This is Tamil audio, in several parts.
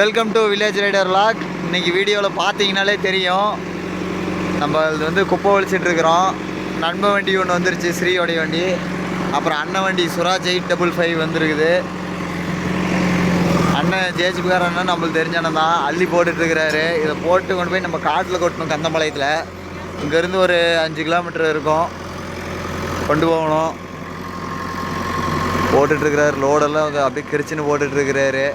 Welcome to village rider log இன்றைக்கி வீடியோவில் பார்த்தீங்கனாலே தெரியும். நம்ம அது வந்து குப்பை ஒழிச்சிட்ருக்கிறோம் நண்ப வண்டி ஒன்று வந்துருச்சு ஸ்ரீயோடைய வண்டி. அப்புறம் அண்ணன் வண்டி சுராஜ் எயிட் டபுள் ஃபைவ் வந்துருக்குது. அண்ணன் ஜேஜிபிகார் அண்ணன் நம்மளுக்கு தெரிஞ்ச அண்ணன் தான். அள்ளி போட்டுட்ருக்கிறாரு இதை போட்டு கொண்டு போய் நம்ம காட்டில் கொட்டணும் கந்தம்பாளையத்தில் இங்கேருந்து ஒரு அஞ்சு கிலோமீட்டர் இருக்கும். கொண்டு போகணும். போட்டுட்ருக்கிறாரு லோடெல்லாம் அப்படியே கிரிச்சின்னு போட்டுட்ருக்கிறாரு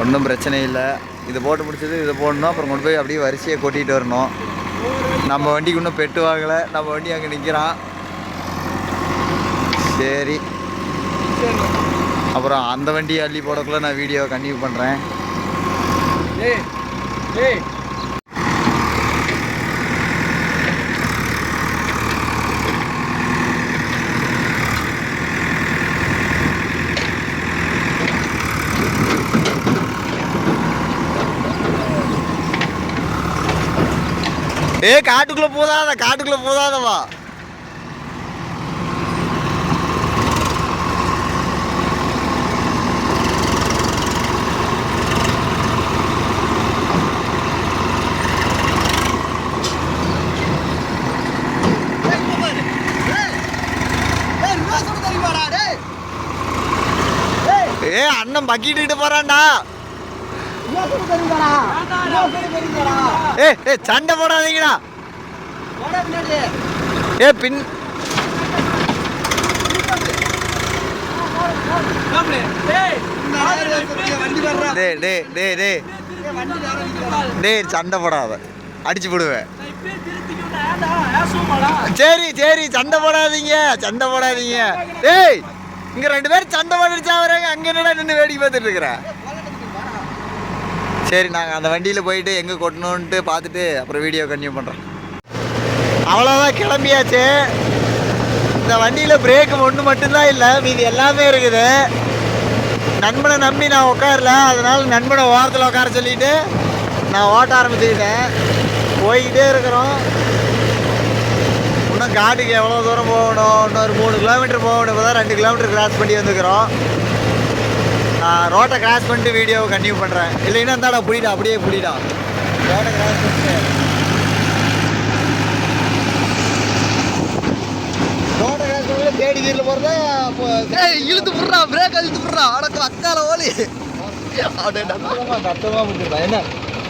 ஒன்றும் பிரச்சனை இல்லை. இது போட்டு முடிச்சது இதை போடணும். அப்புறம் கொண்டு போய் அப்படியே வரிசையை கொட்டிட்டு வரணும். நம்ம வண்டிக்கு இன்னும் பெட்டு வாங்கலை. நம்ம வண்டி அங்கே நிற்கிறான் சரி. அப்புறம் அந்த வண்டியை அள்ளி போடக்குள்ள நான் வீடியோ கண்டினியூ பண்ணுறேன் ஏய் ஏய். ஏ காட்டுக்குள்ளே போதாத காட்டுக்குள்ளே போதாதவா ஏ அண்ணன் பக்கிட்டு போறான்டா. ஏ ஏ சண்டை போடாதீங்கடா. ஏ பின். சண்டை போடாத. அடிச்சு போடுவேன் சரி சரி சண்டை போடாதீங்க. சண்டை போடாதீங்க. டேய் இங்க ரெண்டு பேரும் சண்டை போட்டுச்சா வராங்க அங்க என்னடா நின்று வேடிக்கை பார்த்துட்டு இருக்கிற? சரி நாங்கள் அந்த வண்டியில் போயிட்டு எங்கே கொட்டணுன்ட்டு பார்த்துட்டு அப்புறம் வீடியோ கன்டினியூ பண்ணுறோம் அவ்வளோதான் கிளம்பியாச்சு. இந்த வண்டியில் பிரேக்கு ஒன்று மட்டும்தான் இல்லை மீதி எல்லாமே இருக்குது. நண்பனை நம்பி நான் உட்காரல அதனால் நண்பனை ஓரத்தில் உட்கார சொல்லிட்டு நான் ஓட்ட ஆரம்பிச்சுக்கிட்டேன். போய்கிட்டே இருக்கிறோம். இன்னும் காட்டுக்கு எவ்வளோ தூரம் போகணும்? இன்னொரு மூணு கிலோமீட்டர் போகணும். இப்போ தான் ரெண்டு கிலோமீட்டர் கிராஸ் பண்ணி வந்துக்கிறோம் நான் ரோட்டை கிராஸ் பண்ணிட்டு வீடியோவை கண்டினியூ பண்ணுறேன் இல்லைன்னா இருந்தாடா புடிடா அப்படியே புடிடா. ரோட்டை கிராஸ் பண்ணிட்டு. ரோட்டை கிராஸ் பண்ணி தேடி கீரில் போகிறதா இழுத்து புடுறா பிரேக் இழுத்து புடுறா அடக்கு அக்கால ஓலி. அப்படியே தத்துவமாக முடிஞ்சிருப்பா என்ன?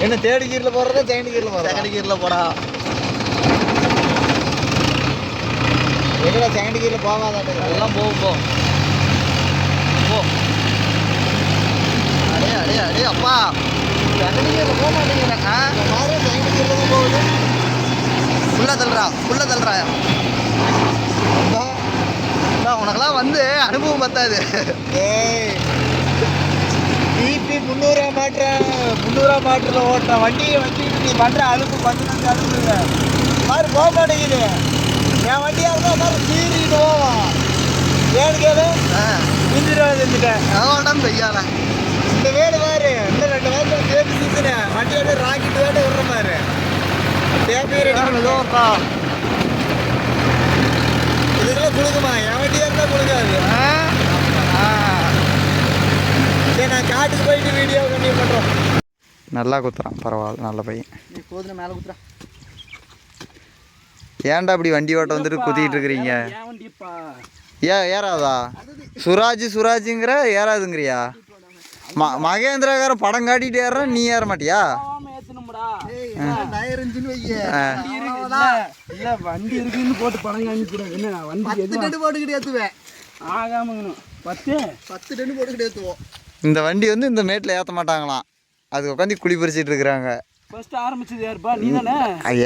என்ன தேடி கீரில் போகிறதா செகண்ட் கீரில் போகிறதா செகண்ட் கியர்ல போடா. எங்கடா செகண்ட் கீரில் போகாதாட்டே எல்லாம் போ போ போ அடே அடே அடே அப்பா. கியர்ல போக தான் போகுது ஃபுல்லா தள்ளுறா ஃபுல்லா தள்ளுறா உனக்கெல்லாம் வந்து அனுபவம் பத்தாது. ஏய் பிபி முந்நூறுவா மாட்டுறேன் முந்நூறுவா மாட்டில் ஓட்டுறேன் வண்டியை வச்சுக்கிட்டு நீ பண்ணுற அழுப்பு பதினஞ்சு அழுப்பு. மாதிரி போக மாட்டேங்குது. என் வண்டியாக இருந்தால் மாதிரி சீறிட்டு போவான். ஏன்னு கேளு? ஆ. இன்ஜின் வேலை செஞ்சுட்டேன் அவன்டான் இந்த வேடு பாரு. இன்னும் ரெண்டு வாரத்தில் சேர்த்து சுற்றுனேன் வண்டி வந்து ராக்கெட் வேட்டு விடுற மாதிரி தேப்பீர் மெதுவாப்பா இதுக்கெல்லாம் கொடுக்குமா என் வண்டியாக இருந்தால் கொடுக்காது சரி நான் காட்டுக்கு போயிட்டு வீடியோ கண்டினியூ பண்ணுறோம் நல்லா குத்துறான் பரவாயில்ல நல்ல பையன். நீ போதுன மேலே குத்துறா. ஏன்டா இப்படி வண்டி ஓட்ட வந்துட்டு குத்திட்டு இருக்கிறீங்க? ஏன் வண்டிப்பா? ஏ ஏறாதா? சுராஜ் சுராஜுங்கிற ஏறாதுங்கிறியா? ம மகேந்திரகார படம் காட்டிட்டு ஏறான் நீ ஏற மாட்டியா. இல்ல வண்டி இருக்குன்னு போட்டு காமிக்கூடாது என்ன வண்டி ஏற்றுவேன் ஆகாமங்கணும். பத்து? பத்து டென்னு போட்டுக்கிட்டு ஏற்றுவோம் இந்த வண்டி வந்து இந்த மேட்டில் ஏற்ற மாட்டாங்களாம். அது உட்காந்து குழி பறிச்சிட்டு இருக்கிறாங்க. ஃபர்ஸ்ட் ஆரம்பிச்சது யாருப்பா நீ தானே?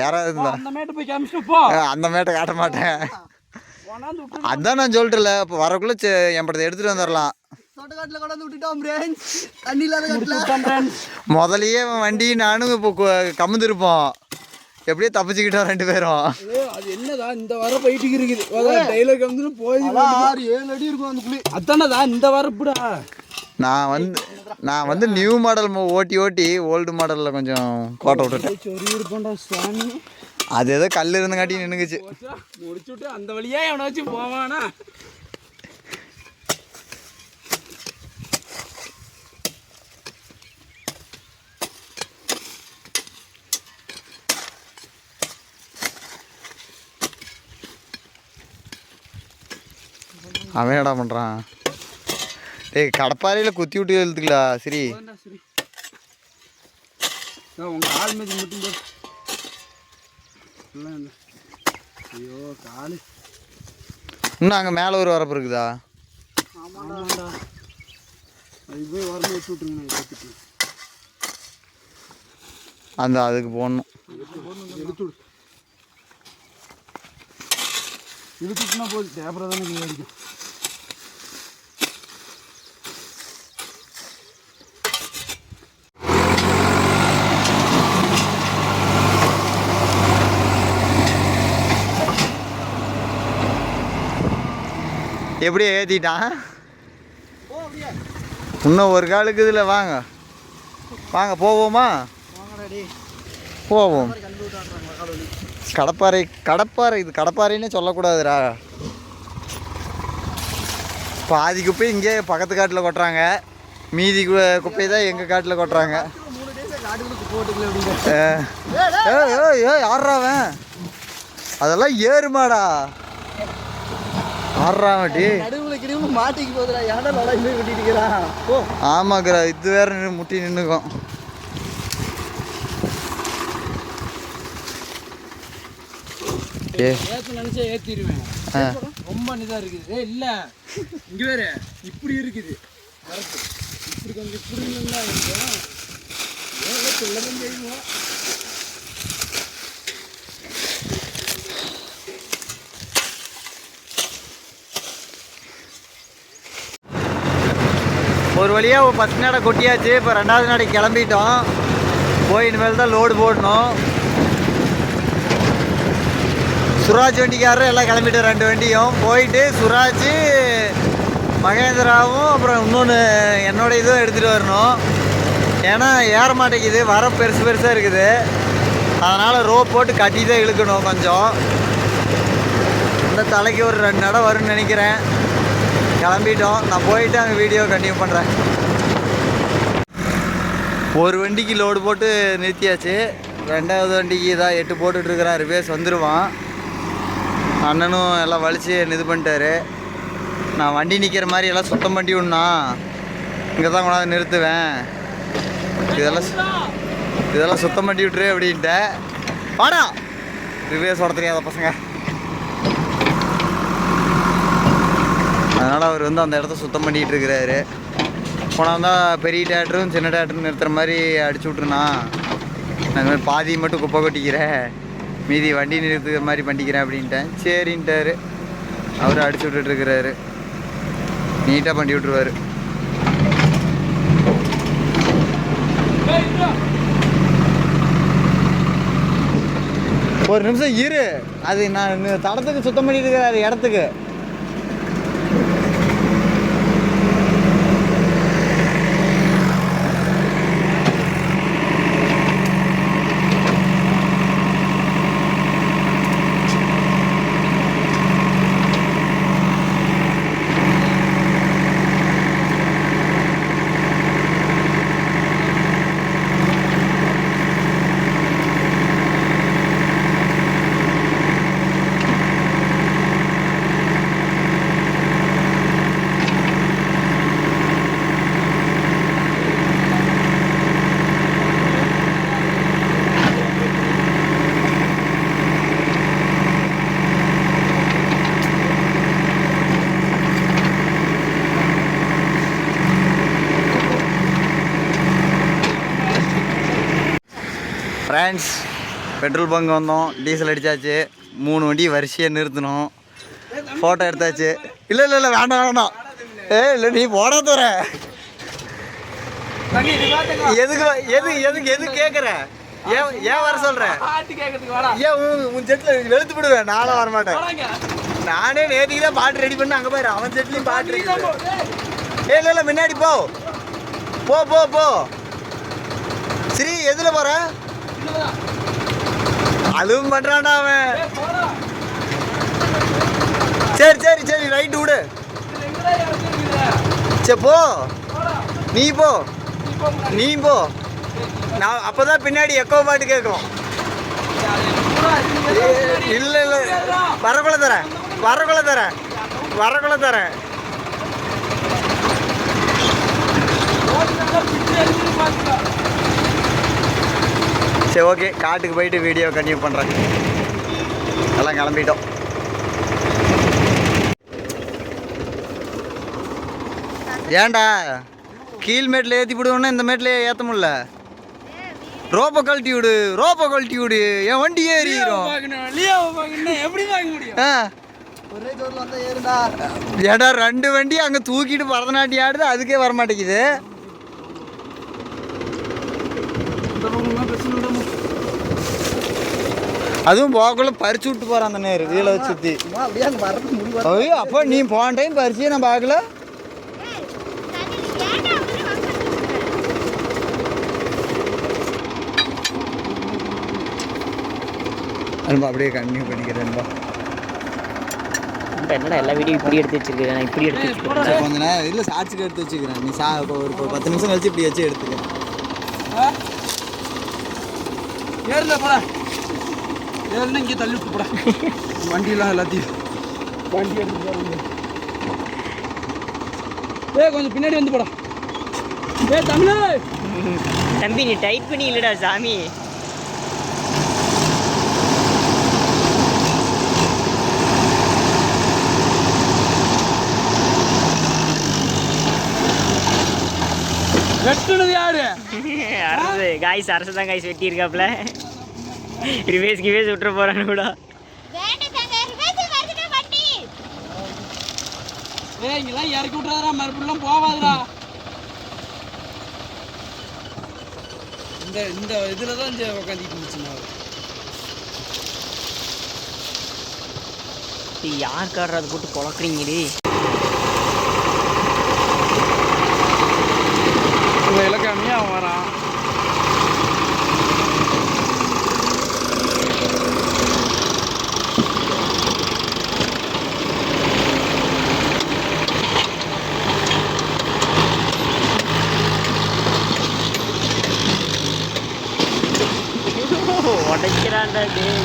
ஏறாதுதான் அந்த மேட்டு போய் காமிச்சிட்டு போ. அந்த மேட்டை காட்ட மாட்டேன். அதான் நான் சொல்லிட்டல இப்போ வரக்குள்ள செ- என் படத்தை எடுத்துகிட்டு வந்துடலாம் தோட்டக்காட்டில் கொண்டாந்து விட்டுட்டோம் ஃப்ரெண்ட்ஸ் தண்ணி இல்லாத காட்டில். முதலையே வண்டி நானும் இப்போ கமுந்திருப்போம். எப்படியோ தப்பிச்சுக்கிட்டோம் ரெண்டு பேரும். அது என்னதா இந்த வாரம் போயிட்டு இருக்குது. டைலர் வந்து போய் ஆறு ஏழு அடி இருக்கும் அந்த குழி. அதானதா இந்த வாரம் இப்படா நான் வந்து நான் வந்து நியூ மாடல் ஓட்டி ஓட்டி ஓல்டு மாடலில் கொஞ்சம் கோட்டை விட்டுட்டேன். அது ஏதோ கல் இருந்தங்காட்டி நின்றுக்குச்சு முடிச்சுட்டு அந்த வழியா எவனை வச்சு போவானா? அவன் என்னடா பண்ணுறான் டேய் கடப்பாறையில் குத்தி விட்டு எழுத்துக்கலா சரி. போதும்டா, சரி. இதோ உங்க கால் மீது மட்டும். ஐயோ காலு. இன்னும் அங்கே மேலே ஒரு வரப்பு இருக்குதா? ஆமாண்டா அது போய் வரணும் வச்சு கற்றுட்டு அந்த அதுக்கு போடணும். இழுத்துட்டுனா போகுது தேப்பரை தானே அடிக்கும். எப்படி ஏற்றிட்டான் இன்னும் ஒரு காலுக்கு இதில் வாங்க. வாங்க போவோமா? போவோம். கடப்பாறை கடப்பாறை இது கடப்பாறைன்னே சொல்லக்கூடாதுடா. பாதி குப்பை இங்கே பக்கத்து காட்டில் கொட்டுறாங்க. மீதி கு- குப்பை தான் எங்கள் காட்டில் கொட்டுறாங்க. ஏய் யார்ரா அவன்? அதெல்லாம் ஏறுமாடா. ஆடுறா டி நடுவில் கிடுவில் மாட்டிக்கு போகுதுடா ஏன்டா நல்லா போய் விட்டிட்டு இருக்கிறான் ஓ ஆமாக்கிறா இது வேற நின்னு முட்டி நின்றுக்கும் ஏ ஏற்ற நினச்சா ஏற்றிடுவேன் ஆ. ரொம்ப இதாக இருக்குது. ஏ இல்லை. இங்கே வேறு. இப்படி இருக்குது. கரெக்டு. இப்படி கொஞ்சம் இருக்கும் ஏதோ சொல்லதான் தெரியுமா ஒரு வழியாக ஃபஸ்ட் நடை கொட்டியாச்சு. இப்போ ரெண்டாவது நடை கிளம்பிட்டோம். போய் இனிமேல் தான் லோடு போடணும். சுராஜ் வண்டிக்காரர் எல்லாம் கிளம்பிட்டோம் ரெண்டு வண்டியும். போயிட்டு சுராஜ் மகேந்திராவும் அப்புறம் இன்னொன்று என்னோட இதுவும் எடுத்துகிட்டு வரணும். ஏன்னா ஏற மாட்டேங்குது. வர பெருசு பெருசாக இருக்குது. அதனால் ரோப் போட்டு கட்டி தான் இழுக்கணும் கொஞ்சம். இந்த தலைக்கு ஒரு ரெண்டு நடை வரும்னு நினைக்கிறேன். கிளம்பிட்டோம். நான் போயிட்டு அங்கே வீடியோ கண்டினியூ பண்ணுறேன் ஒரு வண்டிக்கு லோடு போட்டு நிறுத்தியாச்சு. ரெண்டாவது வண்டிக்கு தான் எட்டு போட்டுட்ருக்கிறேன் ரிவேஸ் வந்துடுவான் அண்ணனும் எல்லாம் வலிச்சு இது பண்ணிட்டாரு. நான் வண்டி நிற்கிற மாதிரி எல்லாம் சுத்தம் பண்ணி விடணா இங்கே தான் கொண்டாந்து நிறுத்துவேன். இதெல்லாம் சு- இதெல்லாம் சுத்தம் பண்ணி விட்டுரு அப்படின்ட்டு வாடா! ரிவேஸ் ஓட தெரியாத பசங்க. அதனால் அவர் வந்து அந்த இடத்த சுத்தம் பண்ணிகிட்டு இருக்கிறாரு. போனால் தான் பெரிய டேட்டரும் சின்ன டேட்டரும் நிறுத்துற மாதிரி அடிச்சு விட்ருண்ணா நான் மாதிரி பாதி மட்டும் குப்பை கொட்டிக்கிறேன் மீதி வண்டி நிறுத்துக்கிற மாதிரி பண்ணிக்கிறேன் அப்படின்ட்டேன். சரின்ட்டாரு. அவர் அடிச்சு விட்டுட்டுருக்கிறாரு நீட்டாக பண்ணி விட்ருவாரு ஒரு நிமிஷம் இரு. அது நான் தடத்துக்கு சுத்தம் பண்ணிட்டு இருக்கிறாரு இடத்துக்கு. ஃப்ரெண்ட்ஸ் பெட்ரோல் பங்க் வந்தோம் டீசல் அடித்தாச்சு மூணு வண்டி வரிசையாக நிறுத்தணும் ஃபோட்டோ எடுத்தாச்சு. இல்லை இல்லை இல்லை வேண்டாம் வேண்டாம். ஏ இல்லை நீ போட தர எதுக்கு எது எதுக்கு எது கேட்குற ஏன் ஏன் வர சொல்கிற ஏன் உன் செட்டில் வெளுத்து விடுவேன் நானும் வர மாட்டேன். வாடாங்க. நானே நேற்றுக்கு தான் பாட்டு ரெடி பண்ண அங்கே பாரு அவன் செட்லையும் பாட்டு இருக்குது. ஏ இல்லை இல்லை முன்னாடி போ. போ போ போ. ஸ்ரீ எதில் போகிற இல்லைதான். அதுவும் பண்ணுறான்டா அவன். சரி சரி சரி ரைட்டு விடு? சரி போ. நீ போ நீ போ நான் அப்போ தான் பின்னாடி எக்கோ பாட்டு கேட்கும். இல்லை இல்லை வரக்குள்ள தரேன் வரக்குள்ள தரேன் வரக்குள்ள தரேன் சரி ஓகே காட்டுக்கு போயிட்டு வீடியோ கன்டினியூ பண்ணுறேன் எல்லாம் கிளம்பிட்டோம். ஏன்டா? கீழ் மேட்டில் ஏற்றி விடுவோன்னா இந்த மேட்டில் ஏற்ற முடியல. ரோப்பை கழட்டி விடு ரோப்பை கழட்டி விடு. என் வண்டி ஏறிடும் எப்படி வாங்க முடியும்? ஆ. ஒரே ஜோர்ல வந்தா ஏறுடா. ஏடா ரெண்டு வண்டி அங்கே தூக்கிட்டு பரதநாட்டியம் ஆடுது அதுக்கே வர மாட்டேங்குது இந்த பக்கமா பிரச்சனை விடாம அதுவும் போகக்குள்ள பறிச்சு விட்டு போகிறான் அந்த நேரு வீலை வச்சு சுற்றி ஐயோ அப்போ நீ போன டைம் பறிச்சு நான் பார்க்கல. அன்பா அப்படியே கண்டினியூ பண்ணிக்கிறேன்பா என்னடா எல்லா வீடியோ இப்படி எடுத்து வச்சிருக்கேன் நான் இப்படி எடுத்து வச்சிருக்கேன் சரி, கொஞ்ச நேரம் இல்லை சாட்சிக்கு எடுத்து வச்சுக்கிறேன். நீ சா இப்போ ஒரு இப்போ பத்து நிமிஷம் கழிச்சு இப்படி வச்சு எடுத்துக்க. ஏறுல போடா. ஏறுனா இங்கே தள்ளி விட்டு போடா. வண்டியெல்லாம் எல்லாத்தையும். வண்டி எடுத்து ஏ கொஞ்சம் பின்னாடி வந்து போடா. ஏ தமிழே! தம்பி நீ டைட் பண்ணி இல்லடா சாமி. வெட்டுனது யாரு? அரசு காய்ஸ் அரசு தான் காய்ஸ் வெட்டி இருக்காப்ல ரிவேஸ் கிவேஸ் விட்டுற போறான்னு கூட. இங்கெல்லாம் இறக்கி விட்றாதா மறுபடியும் போவாதடா. இந்த இந்த இதில் தான் உட்காந்துட்டு இருந்துச்சுண்ணா இது யார் காடுற அதை போட்டு குழக்குறீங்கடி இந்த இலக்காமையே அவன் வரான் உடைக்கிறான்டா டேய்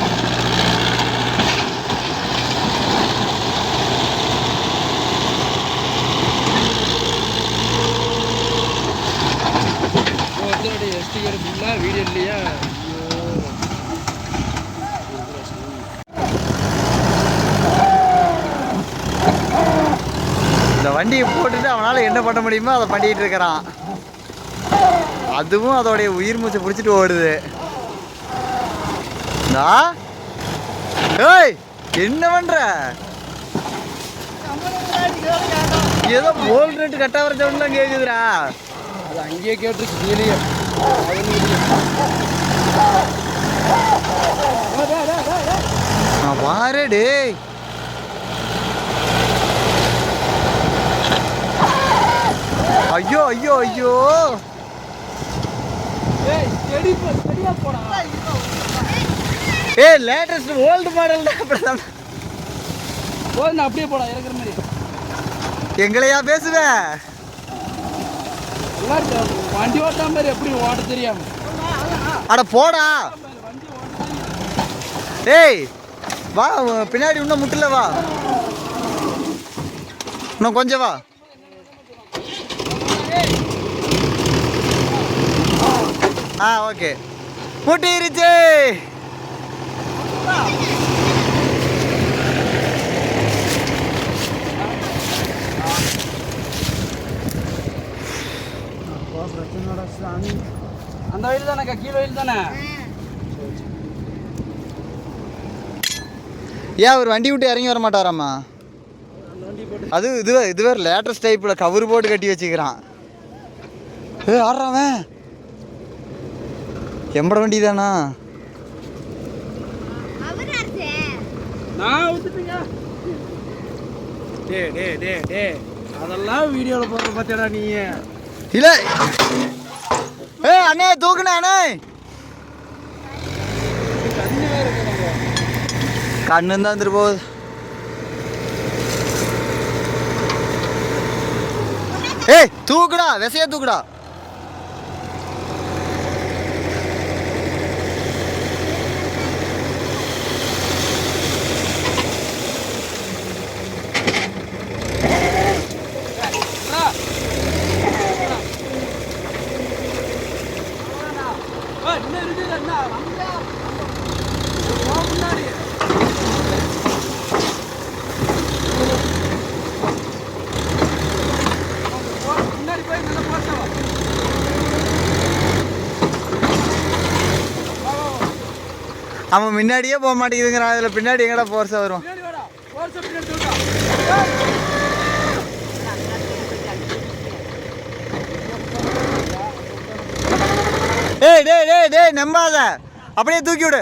ஒருத்தருடைய ஸ்டிக்கர் ஃபுல்லாக வீடியோ இல்லையா இந்த வண்டியை போட்டுட்டு அவனால் என்ன பண்ண முடியுமோ அதை பண்ணிட்டு இருக்கிறான். அதுவும் அதோடைய உயிர் மூச்சை பிடிச்சிட்டு ஓடுது. ஏய் என்ன பண்ற? ஏதோ போல் ரேட்டு கட்ட வர சவுண்ட்லாம் கேக்குதுடா அது அங்கேயே கேட்டுருக்கு கீழே பாரு டேய். ஐயோ ஐயோ ஐயோ. ஏய் ஏய் லேட்டஸ்ட் ஓல்டு மாடல் தான் அப்படிதான் போது நான் அப்படியே போடா இறக்குற மாதிரி. எங்களையா பேசுவ? எல்லாம் வண்டி ஓட்டாம மாதிரி எப்படி ஓட்ட தெரியாம. அட போடா. டேய் வா பின்னாடி இன்னும் முட்டில வா. இன்னும் கொஞ்சம் வா. ஆ ஓகே. முட்டிருச்சு. அந்த வயல் தானேக்கா கீழே வயல் தானே? ஏன் அவர் வண்டி விட்டு இறங்கி வர மாட்டாராம்மா? அது இது இதுவே லேட்டஸ்ட் டைப்பில் கவர் போட்டு கட்டி வச்சுக்கிறான். ஏ ஆடுறாவன் எம்பட வண்டி தானா அதெல்லாம் வீடியோவில் போடுற பார்த்தியாடா நீ இல்லை. ஏ அண்ணே தூக்குனே அண்ணே. கண்ணு தான் வந்துட்டு போகுது. ஏய் தூக்குடா விசைய தூக்குடா இன்னும் இருக்குது என்ன அங்கே போ முன்னாடி போ, முன்னாடி போய் நல்லா போட்டவா அவன் முன்னாடியே போக மாட்டேங்குதுங்கிறான். அதில் பின்னாடி எங்கடா போர்ஸா வரும் ஏய் டேய் டேய் டேய் நம்பாத. அப்படியே தூக்கி விடு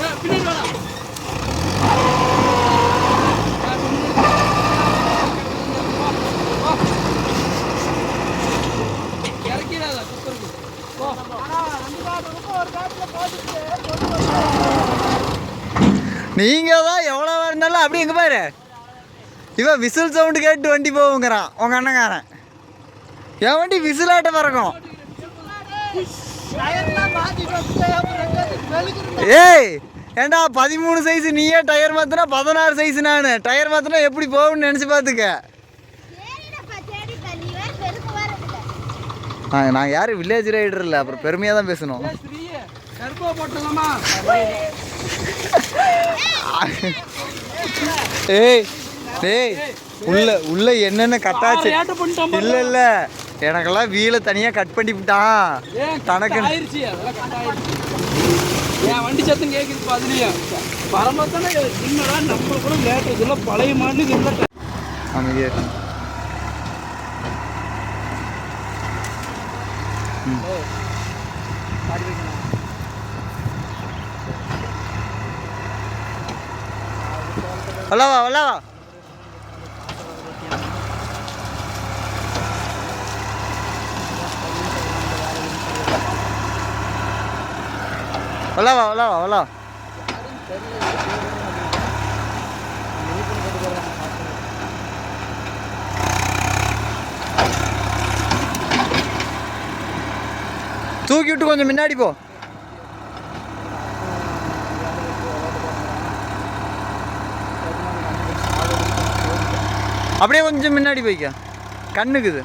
ஏய், பின்னாடி வாடா இறக்கிடாத குக்கருக்கு போ நீங்க தான் எவ்வளோ இருந்தாலும் அப்படி எங்க பாரு. இவன் விசில் சவுண்டு கேட்டு வண்டி போகுங்கிறான். உங்க அண்ணங்காரன். என் வண்டி விசிலாட்ட பறக்கும். ஏய் ஏண்டா பதிமூணு சைஸ் நீயே டயர் மாத்தினா பதினாறு சைஸ் நான். டயர் மாத்தினா எப்படி போகும்னு நினச்சி பார்த்துக்க தேடிடப்பா, தேடிட்டா. நீ வேற பெருமை வேற இதுல. நாங்கள் நாங்கள் யாரும் வில்லேஜ் ரைடர் இல்லை அப்புறம் பெருமையாக தான் பேசணும். ஏய், டேய் உள்ள உள்ள என்னென்ன கட்டாச்சு? இல்ல இல்ல. எனக்கெல்லாம் வீலை தனியா கட் பண்ணி விட்டான். தனக்கு என் வண்டி சத்தம் கேட்குது அதுலயும் பரமத்தானே என்னடா நம்ம கூட லேட் இதெல்லாம் பழைய மாடு இல்லை. அமைதியா இரு. உள்ளவா உள்ளவா உள்ளவா உள்ளவா உள்ளவா தூக்கி விட்டு கொஞ்சம் முன்னாடி போ. அப்படியே கொஞ்சம் முன்னாடி போய்க்க. கண்ணுக்குது.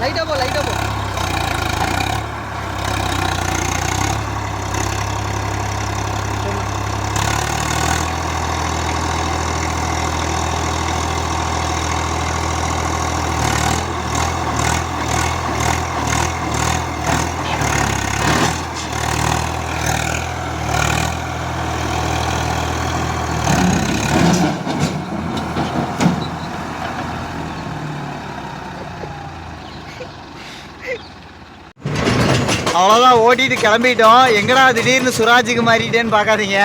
லைட்டா போ லைட்டா போ அவ்வளோதான் ஓட்டிட்டு கிளம்பிட்டோம். எங்கடா திடீர்னு சுராஜுக்கு மாறிட்டேன்னு பார்க்காதீங்க.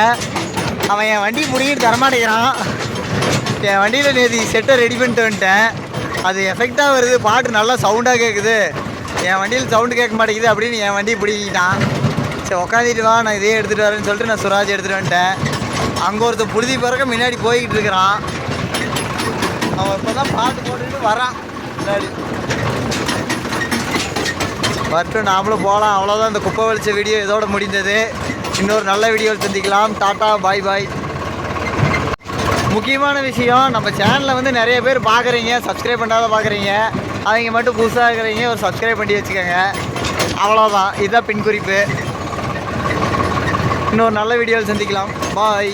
அவன் என் வண்டி முடிக்கிட்டு தரமாட்டேங்கிறான். என் வண்டியில் நேற்று செட்டை ரெடி பண்ணிட்டு வந்துட்டேன். அது எஃபெக்டாக வருது. பாட்டு நல்லா சவுண்டாக கேட்குது என் வண்டியில் சவுண்டு கேட்க மாட்டேங்குது அப்படின்னு என் வண்டி பிடிக்கிட்டான் சரி உக்காந்துட்டு வா நான் இதே எடுத்துகிட்டு வரேன்னு சொல்லிட்டு நான் சுராஜ் எடுத்துகிட்டு வந்துட்டேன். அங்கே ஒருத்தன் புழுதி பிறக்க முன்னாடி போய்கிட்டு இருக்கிறான். அவன் இப்போ தான் பாட்டு போட்டுட்டு வரான். முன்னாடி வரட்டும் நாமளும் போகலாம். அவ்வளோதான் இந்த குப்பை வலிச்ச வீடியோ இதோட முடிந்தது. இன்னொரு நல்ல வீடியோவில் சந்திக்கலாம். டாட்டா பாய் பாய் முக்கியமான விஷயம் நம்ம சேனலில் வந்து நிறைய பேர் பார்க்குறீங்க சப்ஸ்கிரைப் பண்ணாத பார்க்குறீங்க அவங்க மட்டும் புதுசாக இருக்கிறீங்க. ஒரு சப்ஸ்கிரைப் பண்ணி வச்சுக்கோங்க. அவ்வளோதான் இதுதான் பின் குறிப்பு. இன்னொரு நல்ல வீடியோவில் சந்திக்கலாம். பாய்